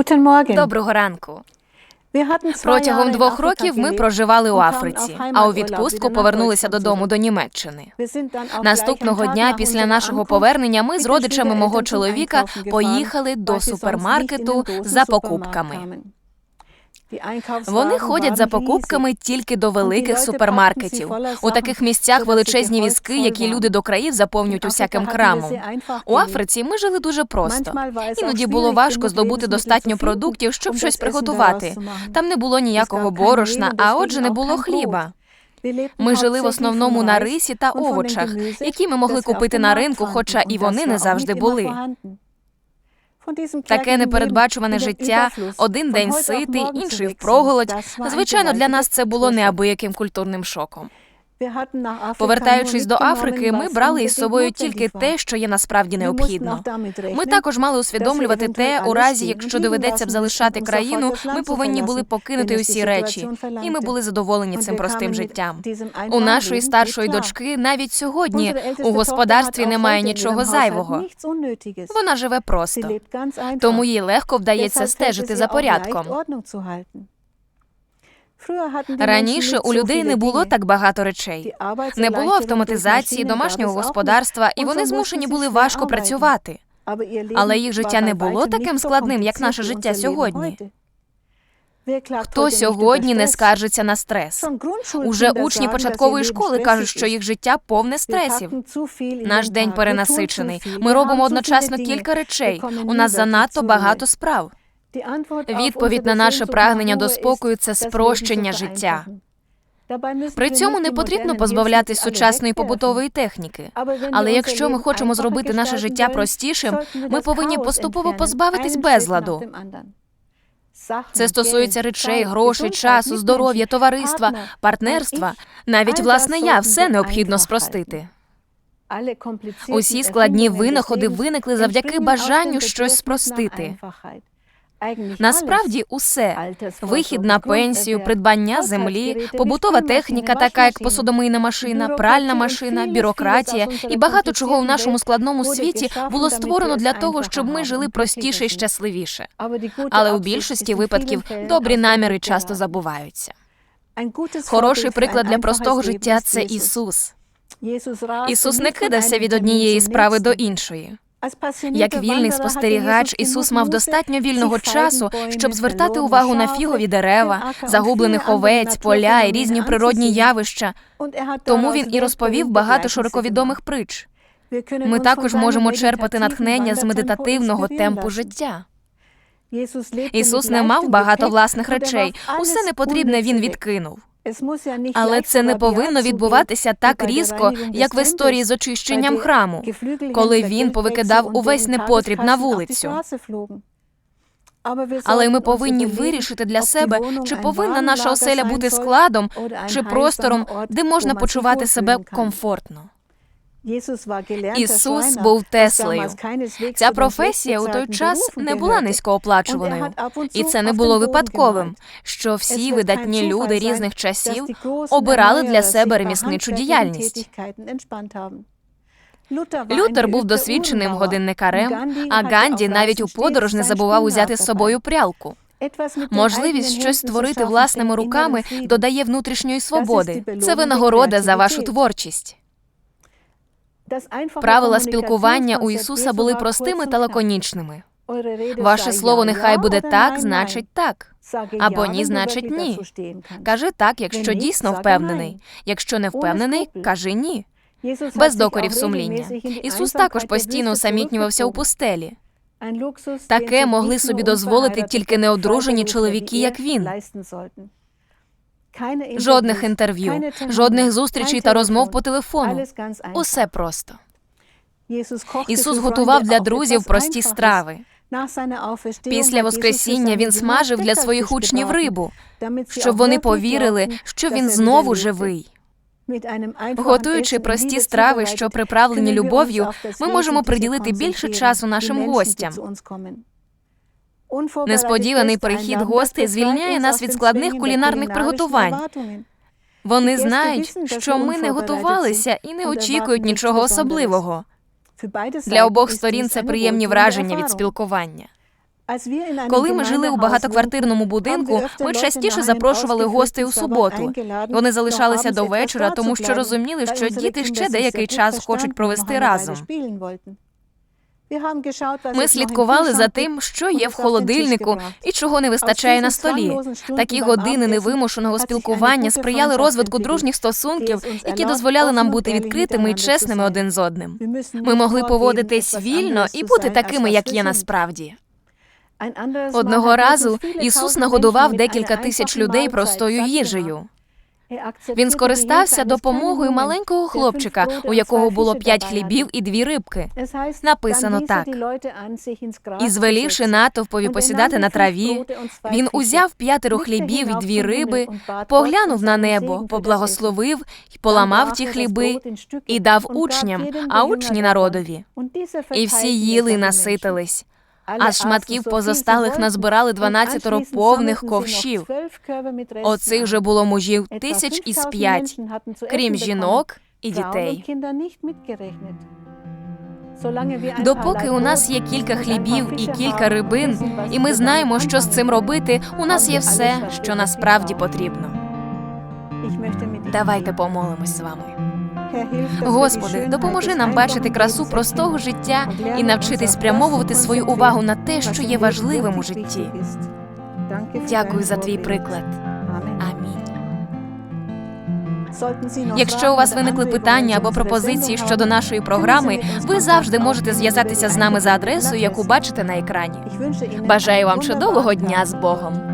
Guten Morgen. Доброго ранку. Протягом двох років ми проживали у Африці, а у відпустку повернулися додому до Німеччини. Наступного дня після нашого повернення ми з родичами мого чоловіка поїхали до супермаркету за покупками. Вони ходять за покупками тільки до великих супермаркетів. У таких місцях величезні візки, які люди до країв заповнюють усяким крамом. У Африці ми жили дуже просто. Іноді було важко здобути достатньо продуктів, щоб щось приготувати. Там не було ніякого борошна, а отже, не було хліба. Ми жили в основному на рисі та овочах, які ми могли купити на ринку, хоча і вони не завжди були. Таке непередбачуване життя. Один день ситий, інший впроголодь. Звичайно, для нас це було неабияким культурним шоком. Повертаючись до Африки, ми брали із собою тільки те, що є насправді необхідно. Ми також мали усвідомлювати те, у разі якщо доведеться б залишати країну, ми повинні були покинути усі речі, і ми були задоволені цим простим життям. У нашої старшої дочки навіть сьогодні у господарстві немає нічого зайвого. Вона живе просто, тому їй легко вдається стежити за порядком. Раніше у людей не було так багато речей. Не було автоматизації, домашнього господарства, і вони змушені були важко працювати. Але їх життя не було таким складним, як наше життя сьогодні. Хто сьогодні не скаржиться на стрес? Уже учні початкової школи кажуть, що їх життя повне стресів. Наш день перенасичений. Ми робимо одночасно кілька речей. У нас занадто багато справ. Відповідь на наше прагнення до спокою це спрощення життя. При цьому не потрібно позбавлятись сучасної побутової техніки. Але якщо ми хочемо зробити наше життя простішим, ми повинні поступово позбавитись безладу. Це стосується речей, грошей, часу, здоров'я, товариства, партнерства. Навіть власне я все необхідно спростити. Усі складні винаходи виникли завдяки бажанню щось спростити. Насправді усе вихід на пенсію, придбання землі, побутова техніка, така як посудомийна машина, пральна машина, бюрократія і багато чого у нашому складному світі було створено для того, щоб ми жили простіше і щасливіше. Але у більшості випадків добрі наміри часто забуваються. Хороший приклад для простого життя це Ісус. Ісус не кидався від однієї справи до іншої. Як вільний спостерігач, Ісус мав достатньо вільного часу, щоб звертати увагу на фігові дерева, загублених овець, поля і різні природні явища. Тому він і розповів багато широковідомих притч. Ми також можемо черпати натхнення з медитативного темпу життя. Ісус не мав багато власних речей. Усе непотрібне він відкинув. Але це не повинно відбуватися так різко, як в історії з очищенням храму, коли він повикидав увесь непотріб на вулицю. Але ми повинні вирішити для себе, чи повинна наша оселя бути складом чи простором, де можна почувати себе комфортно. Ісус був Теслею. Ця професія у той час не була низькооплачуваною, і це не було випадковим, що всі видатні люди різних часів обирали для себе ремісничу діяльність. Лютер був досвідченим годинникарем, а Ганді навіть у подорож не забував узяти з собою прялку. Можливість щось створити власними руками додає внутрішньої свободи. Це винагорода за вашу творчість. Правила спілкування у Ісуса були простими та лаконічними. Ваше слово нехай буде так, значить так. Або ні, значить ні. Кажи так, якщо дійсно впевнений. Якщо не впевнений, кажи ні. Без докорів сумління. Ісус також постійно усамітнювався у пустелі. Таке могли собі дозволити тільки неодружені чоловіки, як він. Жодних інтерв'ю, жодних зустрічей та розмов по телефону. Усе просто. Ісус готував для друзів прості страви. Після Воскресіння він смажив для своїх учнів рибу, щоб вони повірили, що він знову живий. Готуючи прості страви, що приправлені любов'ю, ми можемо приділити більше часу нашим гостям. Несподіваний прихід гостей звільняє нас від складних кулінарних приготувань. Вони знають, що ми не готувалися і не очікують нічого особливого. Для обох сторін це приємні враження від спілкування. Коли ми жили у багатоквартирному будинку, ми частіше запрошували гостей у суботу. Вони залишалися до вечора, тому що розуміли, що діти ще деякий час хочуть провести разом. Ми слідкували за тим, що є в холодильнику і чого не вистачає на столі. Такі години невимушеного спілкування сприяли розвитку дружніх стосунків, які дозволяли нам бути відкритими і чесними один з одним. Ми могли поводитись вільно і бути такими, як є насправді. Одного разу Ісус нагодував декілька тисяч людей простою їжею. Він скористався допомогою маленького хлопчика, у якого було п'ять хлібів і дві рибки. Написано так. І звелівши натовпові посідати на траві, він узяв п'ятеро хлібів і дві риби, поглянув на небо, поблагословив і поламав ті хліби і дав учням, а учні народові. І всі їли і наситились. А з шматків позосталих назбирали дванадцятеро повних ковшів. Оцих же було мужів тисяч із п'ять, крім жінок і дітей. Допоки у нас є кілька хлібів і кілька рибин, і ми знаємо, що з цим робити, у нас є все, що насправді потрібно. Давайте помолимось з вами. Господи, допоможи нам бачити красу простого життя і навчитись спрямовувати свою увагу на те, що є важливим у житті. Дякую за твій приклад. Амінь. Якщо у вас виникли питання або пропозиції щодо нашої програми, ви завжди можете зв'язатися з нами за адресою, яку бачите на екрані. Бажаю вам чудового дня з Богом.